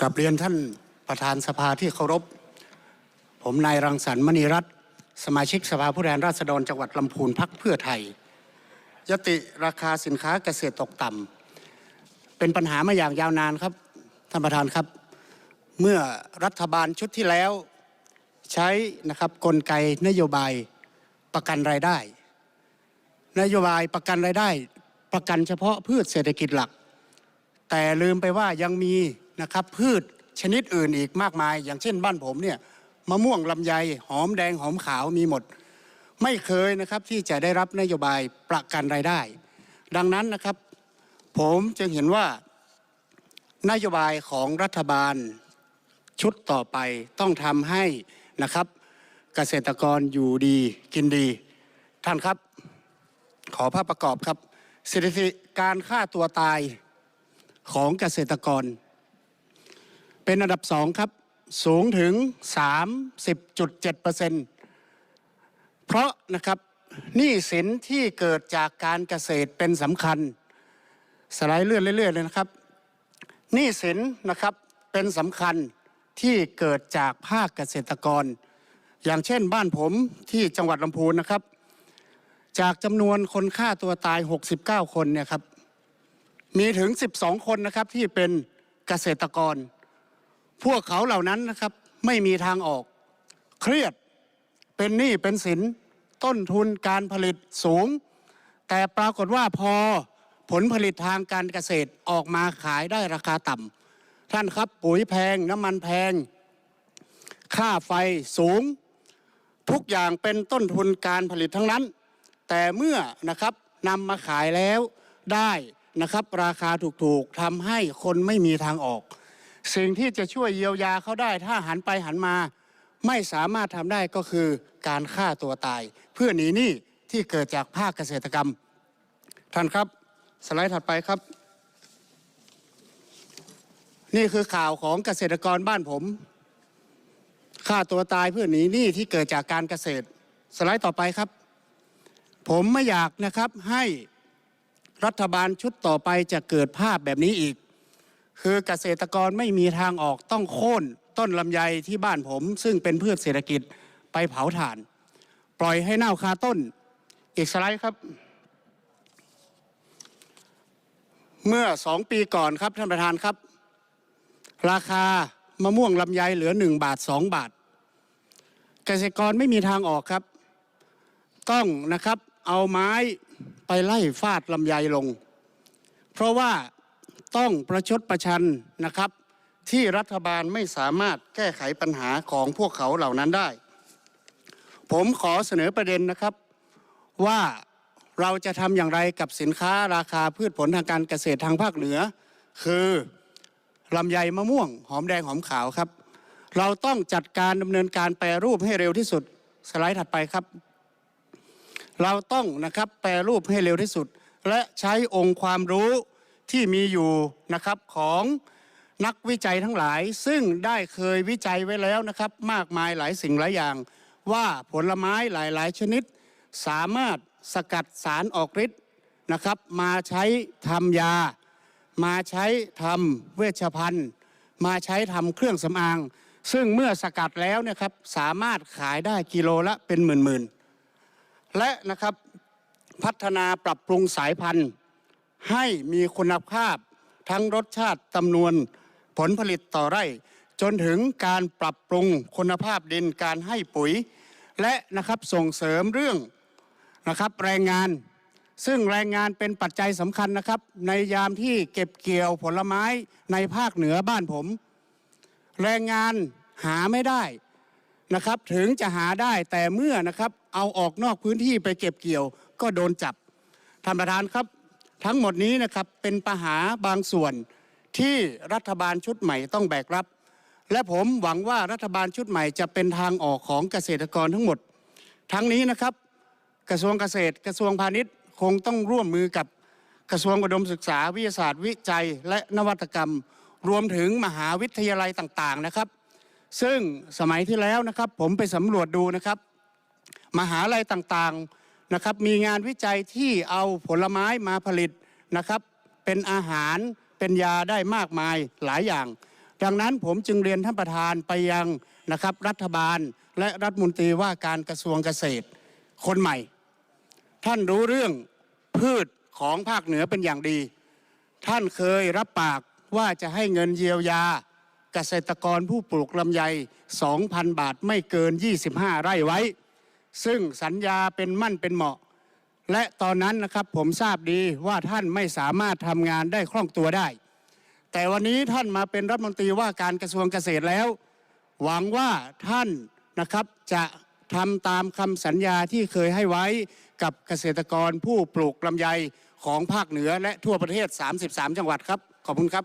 กลับเรียนท่านประธานสภาที่เคารพ ผมนายรังสรรค์มณีรัตน์สมาชิกสภาผู้แทนราษฎรจังหวัดลำพูนพักเพื่อไทย ยติราคาสินค้าเกษตรตกต่ำเป็นปัญหามาอย่างยาวนานครับ ท่านประธานครับ เมื่อรัฐบาลชุดที่แล้วใช้นะครับกลไกนโยบายประกันรายได้ นโยบายประกันรายได้ ประกันเฉพาะพืชเศรษฐกิจหลัก แต่ลืมไปว่ายังมี นะครับพืชชนิดอื่นอีกมากมาย อย่างเช่นบ้านผมเนี่ยมะม่วงลำไยหอมแดงหอมขาวมีหมด ไม่เคยนะครับที่จะได้รับนโยบายประกันรายได้ ดังนั้นนะครับ ผมจึงเห็นว่านโยบายของรัฐบาลชุดต่อไปต้องทำให้นะครับ เกษตรกรอยู่ดีกินดี ท่านครับ ขอภาพประกอบครับสถิติการฆ่าตัวตายของเกษตรกร เป็นอันดับสองครับสูงถึง 30.7%เพราะนะครับหนี้สินที่เกิดจากการเกษตรเป็นสำคัญ สไลด์เลื่อนเรื่อยๆเลยนะครับหนี้สินนะครับเป็นสำคัญที่เกิดจากภาคเกษตรกร อย่างเช่นบ้านผมที่จังหวัดลำพูนนะครับ จากจำนวนคนฆ่าตัวตาย 69 คนเนี่ยครับมีถึง 12 คนนะครับที่เป็นเกษตรกร พวกเขาเหล่านั้นนะครับไม่มีทางออก เครียดเป็นหนี้เป็นสิน ต้นทุนการผลิตสูง แต่ปรากฏว่าพอผลผลิตทางการเกษตรออกมาขายได้ราคาต่ำท่านครับปุ๋ยแพงน้ำมันแพง ค่าไฟสูง ทุกอย่างเป็นต้นทุนการผลิตทั้งนั้น แต่เมื่อนะครับนำมาขายแล้วได้นะครับ ราคาถูกๆทำให้คนไม่มีทางออก สิ่งที่จะช่วยเยียวยาเขาได้ถ้าหันไปหันมา ไม่สามารถทำได้ก็คือการฆ่าตัวตาย เพื่อหนีหนี้ที่เกิดจากภาคเกษตรกรรม ท่านครับสไลด์ถัดไปครับ นี่คือข่าวของเกษตรกรบ้านผมฆ่าตัวตายเพื่อหนีหนี้ที่เกิดจากการเกษตร สไลด์ต่อไปครับ ผมไม่อยากนะครับให้รัฐบาลชุดต่อไปจะเกิดภาพแบบนี้อีก คือเกษตรกรไม่มีทางออกต้องโค่นต้นลำไยที่บ้านผม ซึ่งเป็นพืชเศรษฐกิจไปเผาถ่าน ปล่อยให้เน่าคาต้น อีกสไลด์ครับ เมื่อสองปีก่อนครับท่านประธานครับ ราคามะม่วงลำไยเหลือหนึ่งบาทสองบาท เกษตรกรไม่มีทางออกครับ ต้องนะครับเอาไม้ไปไล่ฟาดลำไยลง เพราะว่า ต้องประชดประชันนะครับ ที่รัฐบาลไม่สามารถแก้ไขปัญหาของพวกเขาเหล่านั้นได้ ผมขอเสนอประเด็นนะครับว่าเราจะทำอย่างไรกับสินค้าราคาพืชผลทางการเกษตรทางภาคเหนือ คือลำไยมะม่วง หอมแดงหอมขาวครับ เราต้องจัดการดำเนินการแปรรูปให้เร็วที่สุดสไลด์ถัดไปครับ เราต้องนะครับแปรรูปให้เร็วที่สุด และใช้องค์ความรู้ ที่มีอยู่นะครับของนักวิจัยทั้งหลาย ซึ่งได้เคยวิจัยไว้แล้วนะครับ มากมายหลายสิ่งหลายอย่าง ว่าผลไม้หลายๆ ชนิด สามารถสกัดสารออกฤทธิ์นะครับ มาใช้ทำยา มาใช้ทำเวชภัณฑ์ มาใช้ทำเครื่องสำอาง ซึ่งเมื่อสกัดแล้วนะครับสามารถขายได้กิโลละเป็นหมื่นๆและนะครับพัฒนาปรับปรุงสายพันธุ์ ให้มีคุณภาพทั้งรสชาติจำนวนผลผลิตต่อไร่ จนถึงการปรับปรุงคุณภาพดินการให้ปุ๋ย และนะครับส่งเสริมเรื่องนะครับแรงงาน ซึ่งแรงงานเป็นปัจจัยสำคัญนะครับ ในยามที่เก็บเกี่ยวผลไม้ในภาคเหนือบ้านผม แรงงานหาไม่ได้นะครับถึงจะหาได้แต่เมื่อนะครับเอาออกนอกพื้นที่ไปเก็บเกี่ยวก็โดนจับท่านประธานครับ ทั้งหมดนี้นะครับเป็นปัญหาบางส่วนที่รัฐบาลชุดใหม่ต้องแบกรับ และผมหวังว่ารัฐบาลชุดใหม่จะเป็นทางออกของเกษตรกรทั้งหมด ทั้งนี้นะครับ กระทรวงเกษตรกระทรวงพาณิชย์คงต้องร่วมมือกับกระทรวงอุดมศึกษาวิทยาศาสตร์วิจัยและนวัตกรรม รวมถึงมหาวิทยาลัยต่างๆนะครับ ซึ่งสมัยที่แล้วนะครับผมไปสำรวจดูนะครับ มหาลัยต่างๆ นะครับมีงานวิจัยที่เอาผลไม้มาผลิตนะครับ เป็นอาหารเป็นยาได้มากมายหลายอย่าง ดังนั้นผมจึงเรียนท่านประธานไปยังนะครับรัฐบาลและรัฐมนตรีว่าการกระทรวงเกษตร คนใหม่ ท่านรู้เรื่องพืชของภาคเหนือเป็นอย่างดี ท่านเคยรับปากว่าจะให้เงินเยียวยาเกษตรกรผู้ปลูกลำไย 2,000 บาทไม่เกิน 25 ไร่ไว้ ซึ่งสัญญาเป็นมั่นเป็นเหมาะ และตอนนั้นนะครับผมทราบดีว่าท่านไม่สามารถทำงานได้คล่องตัวได้ แต่วันนี้ท่านมาเป็นรัฐมนตรีว่าการกระทรวงเกษตรแล้ว หวังว่าท่านนะครับจะทำตามคำสัญญาที่เคยให้ไว้กับเกษตรกรผู้ปลูกลำไยของภาคเหนือและทั่วประเทศ 33 จังหวัดครับ ขอบคุณครับ